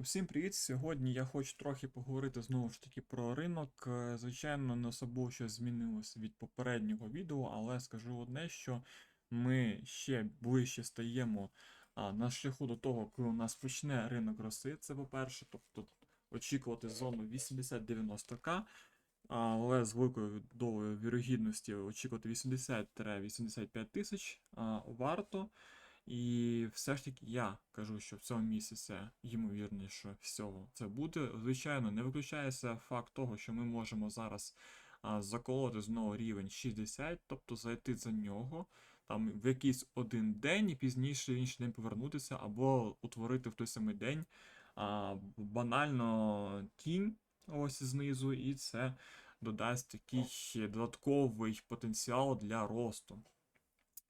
Усім привіт! Сьогодні я хочу трохи поговорити знову ж таки про ринок. Е, Звичайно, не особливо щось змінилося від попереднього відео, але скажу одне, що ми ще ближче стаємо на шляху до того, коли у нас почне ринок роси. Це по-перше, тобто очікувати зону 80-90к, але з великою долею вірогідності очікувати 80-85 тисяч варто. І все ж таки я кажу, що в цьому місяці ймовірніше всього це буде. Звичайно, не виключається факт того, що ми можемо зараз а, заколоти знову рівень 60, тобто зайти за нього там в якийсь один день і пізніше в інший день повернутися, або утворити в той самий день а, банально тінь ось знизу, і це додасть такий додатковий потенціал для росту.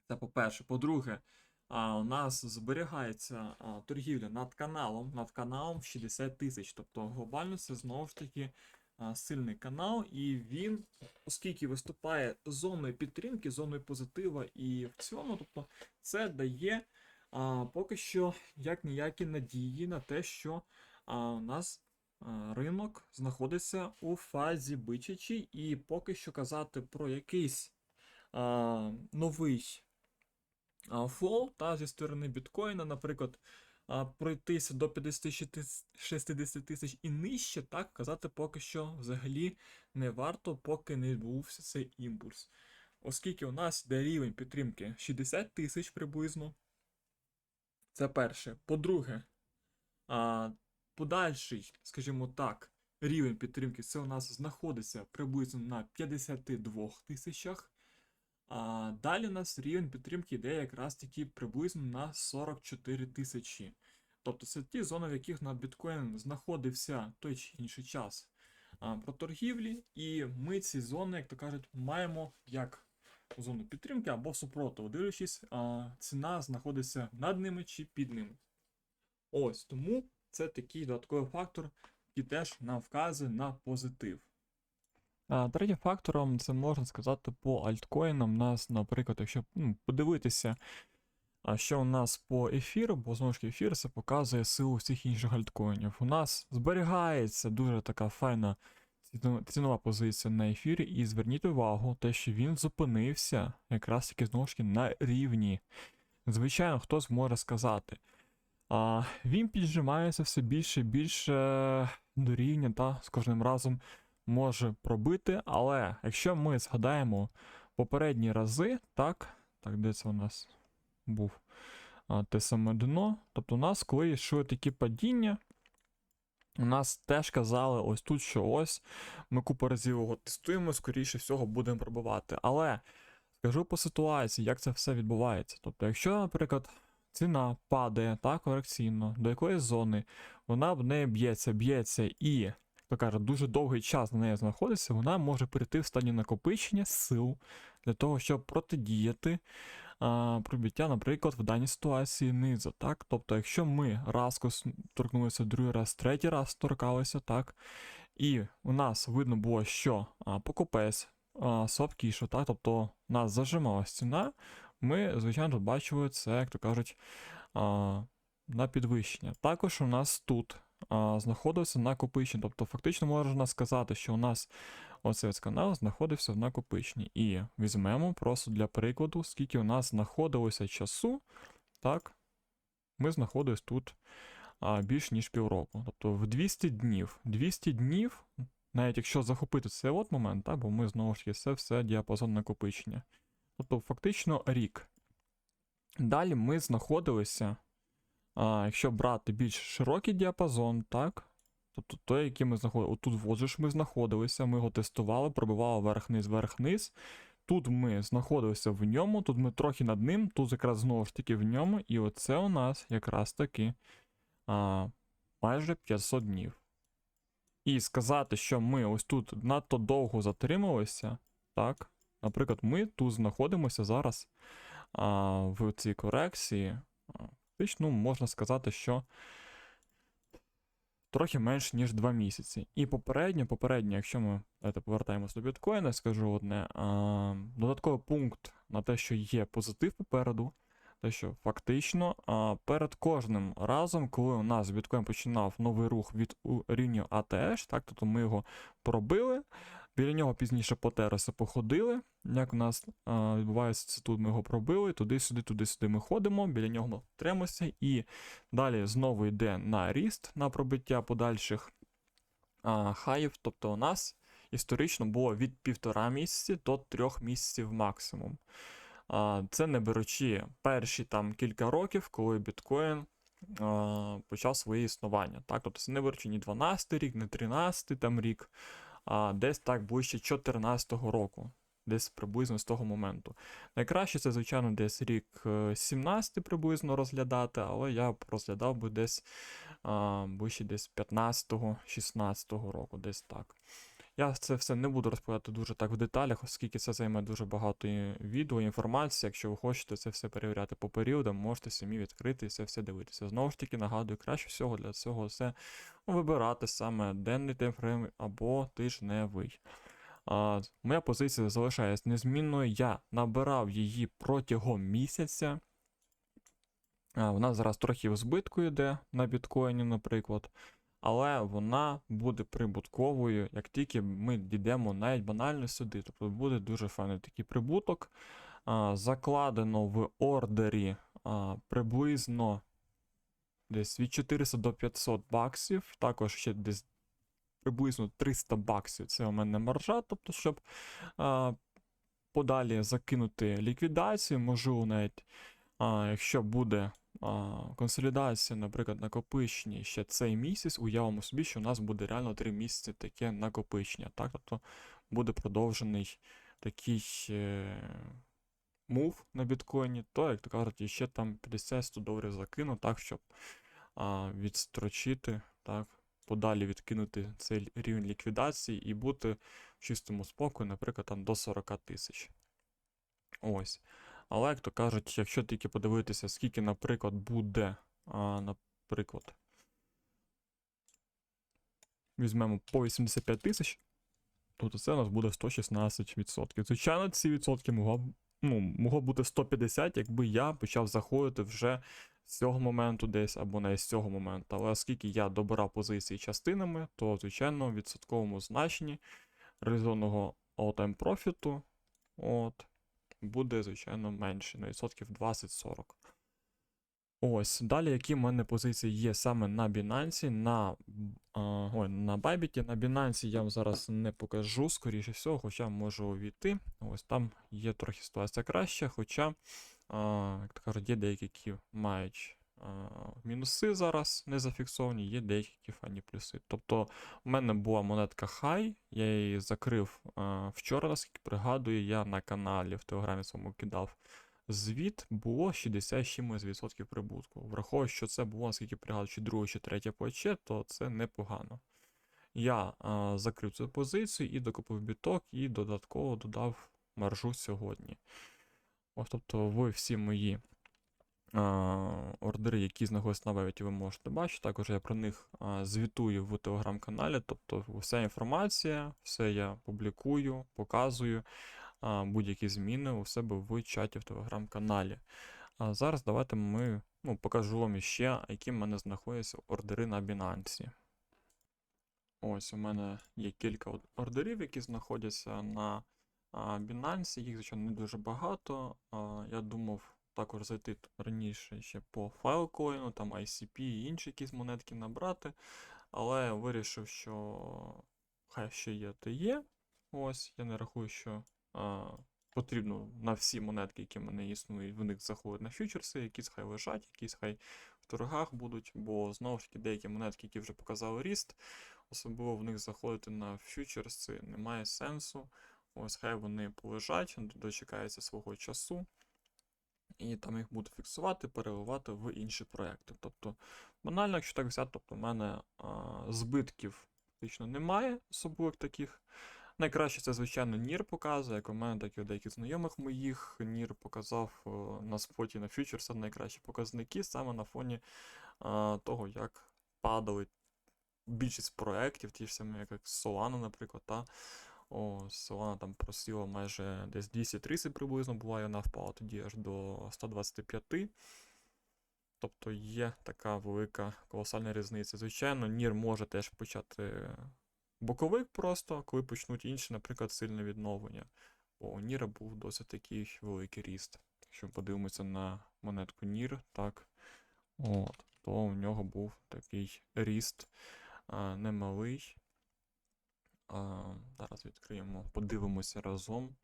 Це по-перше. По-друге, а, у нас зберігається а, торгівля над каналом, над каналом в 60 тисяч. Тобто глобально це знову ж таки а, сильний канал, і він, оскільки виступає зоною підтримки, зоною позитива, і в цьому, тобто, це дає а, поки що як ніякі надії на те, що а, у нас ринок знаходиться у фазі бичачій, і поки що казати про якийсь а, новий фол та зі сторони біткоїна, наприклад, пройтися до 50-60 тисяч і нижче, так казати поки що взагалі не варто, поки не відбувся цей імпульс. Оскільки у нас йде рівень підтримки 60 тисяч приблизно. Це перше. По-друге, подальший, скажімо так, рівень підтримки це у нас знаходиться приблизно на 52 тисячах. А далі у нас рівень підтримки йде якраз таки приблизно на 44 тисячі. Тобто це ті зони, в яких на біткоін знаходився той чи інший час а, про торгівлі, і ми ці зони, як то кажуть, маємо як зону підтримки або супротиву, дивлячись, а, ціна знаходиться над ними чи під ними. Ось тому це такий додатковий фактор, який теж нам вказує на позитив. Третім фактором це можна сказати по альткоїнам. У нас, наприклад, якщо ну, подивитися, що у нас по ефіру, бо знову ж ефір це показує силу всіх інших альткоїнів. У нас зберігається дуже така файна цінова позиція на ефірі, і зверніть увагу, те, що він зупинився якраз таки знову ж таки на рівні. Звичайно, хто зможе сказати. А, він піджимається все більше і більше до рівня та з кожним разом може пробити, але якщо ми згадаємо попередні рази, так, так, де це у нас був а, те саме дно, тобто у нас, коли йшли такі падіння, у нас теж казали ось тут, що ось ми купу разів його тестуємо, скоріше всього будемо пробувати. Але скажу по ситуації, як це все відбувається. Тобто, якщо, наприклад, ціна падає так корекційно до якоїсь зони, вона в неї б'ється, б'ється і то каже, дуже довгий час на неї знаходиться, вона може перейти в стані накопичення сил для того, щоб протидіяти а, пробиття, наприклад, в даній ситуації низу. Так? Тобто, якщо ми раз торкнулися, другий раз, третій раз торкалися, так, і у нас видно було, що а, покупець а, слабкіше, так, тобто нас зажимала стіна, ми, звичайно, бачили це, як то кажуть, а, на підвищення. Також у нас тут знаходився накопичення. Тобто, фактично можна сказати, що у нас оцей канал знаходився в накопиченні. І візьмемо просто для прикладу, скільки у нас знаходилося часу, так, ми знаходились тут а, більш ніж півроку. Тобто в 200 днів. 200 днів, навіть якщо захопити цей от момент, так, бо ми знову ж таки це все діапазон накопичення. Тобто, фактично рік. Далі ми знаходилися а, якщо брати більш широкий діапазон, так? Тобто той, який ми знаходили. Отут от же ж ми знаходилися, ми його тестували, пробивали верх-низ, верх-низ. Тут ми знаходилися в ньому, тут ми трохи над ним, тут якраз знову ж таки в ньому, і оце у нас якраз таки а, майже 500 днів. І сказати, що ми ось тут надто довго затрималися, так? Наприклад, ми тут знаходимося зараз а, в цій корекції. Фактично, можна сказати, що трохи менш ніж 2 місяці. І попередньо, попередньо, якщо ми давайте, повертаємось до біткоїна, скажу одне. А, додатковий пункт на те, що є позитив попереду, те, що фактично перед кожним разом, коли у нас біткоін починав новий рух від рівня ATH, так, тобто ми його пробили, біля нього пізніше по терасу походили. Як у нас а, відбувається це тут, ми його пробили, туди-сюди, туди-сюди ми ходимо, біля нього ми тремося, і далі знову йде на ріст, на пробиття подальших а, хаїв. Тобто у нас історично було від півтора місяці до трьох місяців максимум. А, Це не беручи перші там кілька років, коли біткоін почав своє існування. Так? Тобто це не беручи ні 12 рік, ні 13 там рік, а десь так ближче 14 року. Десь приблизно з того моменту. Найкраще це, звичайно, десь рік е, 17 приблизно розглядати, але я б розглядав би десь а, ближче десь 15-16 року, десь так. Я це все не буду розповідати дуже так в деталях, оскільки це займе дуже багато відео, інформації. Якщо ви хочете це все перевіряти по періодам, можете самі відкрити і це все дивитися. Знову ж таки, нагадую, краще всього для цього все вибирати саме денний таймфрейм або тижневий. А, моя позиція залишається незмінною. Я набирав її протягом місяця. А, вона зараз трохи в збитку йде на біткоїні, наприклад. Але вона буде прибутковою, як тільки ми дійдемо навіть банально сюди. Тобто буде дуже файний такий прибуток. А, закладено в ордері а, приблизно десь від 400 до 500 баксів. Також ще десь приблизно 300 баксів. Це у мене маржа. Тобто, щоб а, подалі закинути ліквідацію, можу навіть, а, якщо буде а, консолідація, наприклад, накопичення ще цей місяць, уявимо собі, що у нас буде реально 3 місяці таке накопичення. Так? Тобто буде продовжений такий е, мув на біткоїні, то, як то кажуть, ще там 50-100 доларів закину, так, щоб а, відстрочити, так, подалі відкинути цей рівень ліквідації і бути в чистому спокою, наприклад, там до 40 тисяч. Ось. Але, як то кажуть, якщо тільки подивитися, скільки, наприклад, буде, а, наприклад, візьмемо по 85 тисяч, то це у нас буде 116%. Звичайно, ці відсотки могло, ну, могло бути 150, якби я почав заходити вже з цього моменту десь або не з цього моменту. Але оскільки я добирав позиції частинами, то, звичайно, в відсотковому значенні реалізованого all-time профіту, от, буде, звичайно, менше, на відсотків 20-40. Ось, далі, які в мене позиції є саме на Binance, на, а, ой, на Bybit. На Binance я вам зараз не покажу, скоріше всього, хоча можу увійти. Ось там є трохи ситуація краща, хоча, а, як то кажуть, є деякі, які мають мінуси зараз не зафіксовані, є деякі які фані плюси. Тобто, в мене була монетка High, я її закрив вчора, наскільки пригадую, я на каналі в Телеграмі своєму кидав звіт було 60 з чимось відсотків прибутку. Враховуючи, що це було, наскільки пригадую, чи друге, чи третє плече, то це непогано. Я а, закрив цю позицію і докупив біток, і додатково додав маржу сьогодні. Ось, тобто, ви всі мої ордери, які знаходяться на вебіті, ви можете бачити. Також я про них звітую в телеграм-каналі. Тобто, вся інформація, все я публікую, показую будь-які зміни у себе в чаті в телеграм-каналі. А зараз давайте ми ну, покажу вам іще, які в мене знаходяться ордери на Binance. Ось у мене є кілька ордерів, які знаходяться на Binance. Їх, звичайно, не дуже багато. Я думав також зайти раніше ще по Filecoin, там ICP і інші якісь монетки набрати. Але вирішив, що хай ще є, то є. Ось, я не рахую, що а, потрібно на всі монетки, які в мене існують, в них заходити на фьючерси, якісь хай лежать, якісь хай в торгах будуть, бо знову ж таки деякі монетки, які вже показали ріст, особливо в них заходити на фьючерси немає сенсу. Ось хай вони полежать, дочекаються свого часу. І там їх буду фіксувати, переливати в інші проекти. Тобто, банально, якщо так взяти, тобто в мене а, збитків фактично немає особливих таких. Найкраще це, звичайно, Нір показує, як у мене, так і у деяких знайомих моїх. Нір показав е, на споті на фьючерсах найкращі показники саме на фоні е, того, як падали більшість проєктів, ті ж самі, як Solana, наприклад, та О, Солана там просіла майже десь 230 приблизно була, і вона впала тоді аж до 125. Тобто є така велика колосальна різниця. Звичайно, Нір може теж почати боковик просто, коли почнуть інші, наприклад, сильне відновлення. Бо у Ніра був досить такий великий ріст. Якщо ми подивимося на монетку Нір, так, от, то у нього був такий ріст а, немалий. Зараз відкриємо, подивимося разом.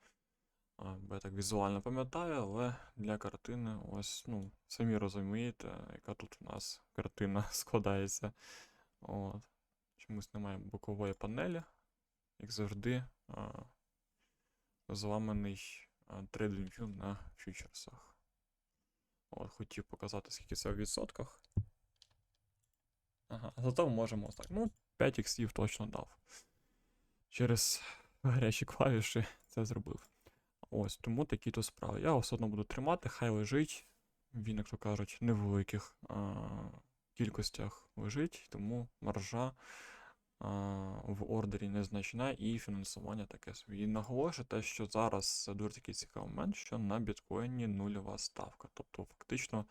Бо я так візуально пам'ятаю, але для картини, ось, ну, самі розумієте, яка тут у нас картина складається. От. Чомусь немає бокової панелі, як завжди, зламаний TradingView на фьючерсах. От, хотів показати, скільки це в відсотках. Ага, зато можемо ось так. Ну, 5 іксів точно дав. Через гарячі клавіші це зробив. Ось, тому такі то справи. Я все одно буду тримати, хай лежить. Він, як то кажуть, не в великих а, кількостях лежить, тому маржа а, в ордері незначна і фінансування таке собі. І наголошую те, що зараз це дуже такий цікавий момент, що на біткоїні нульова ставка. Тобто, фактично,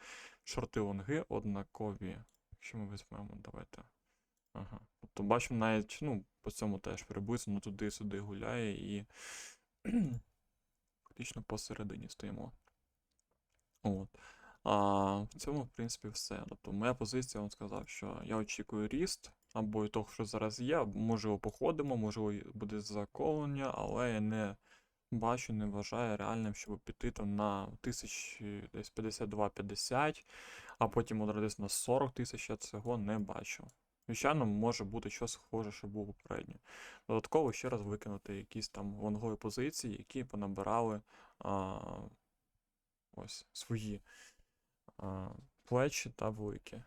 шорти лонги однакові. Якщо ми візьмемо, давайте. Ага. Тобто бачимо навіть, ну, по цьому теж приблизно туди-сюди гуляє і фактично посередині стоїмо. От. А в цьому, в принципі, все. Тобто, моя позиція, вам сказав, що я очікую ріст, або і того, що зараз є, можливо, походимо, можливо, буде заколення, але я не бачу, не вважаю реальним, щоб піти там на тисячі десь 52-50, а потім одразу на 40 тисяч, я цього не бачу. Звичайно, може бути щось схоже, що було попередньо. Додатково ще раз викинути якісь там лонгові позиції, які понабирали а, ось свої а, плечі та великі,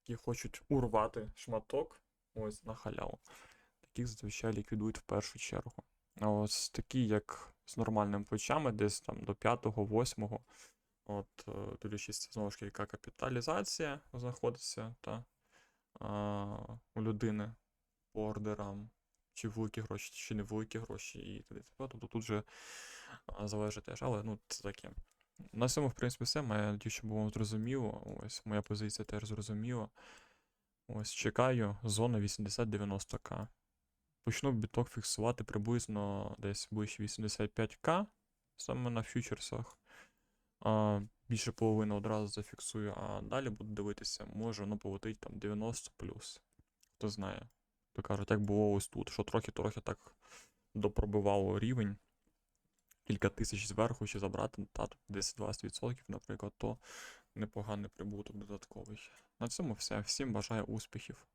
які хочуть урвати шматок ось на халяву. Таких зазвичай ліквідують в першу чергу. А ось такі, як з нормальними плечами, десь там до 5-8, от, е, дивлячись, знову ж таки, яка капіталізація знаходиться та, а, у людини ордерам, чи великі гроші, чи не великі гроші, і т.д. Тобто тут вже залежить теж, але ну, це таке. На цьому, в принципі, все. Я надію, що було зрозуміло. Ось моя позиція теж зрозуміла. Ось чекаю зона 80-90к. Почну біток фіксувати приблизно десь ближче 85к, саме на фьючерсах. А, більше половини одразу зафіксую, а далі буду дивитися, може воно полетить там 90 Хто знає. То кажуть, як було ось тут, що трохи-трохи так допробивало рівень. Кілька тисяч зверху ще забрати, та тут 10-20%, наприклад, то непоганий прибуток додатковий. На цьому все. Всім бажаю успіхів.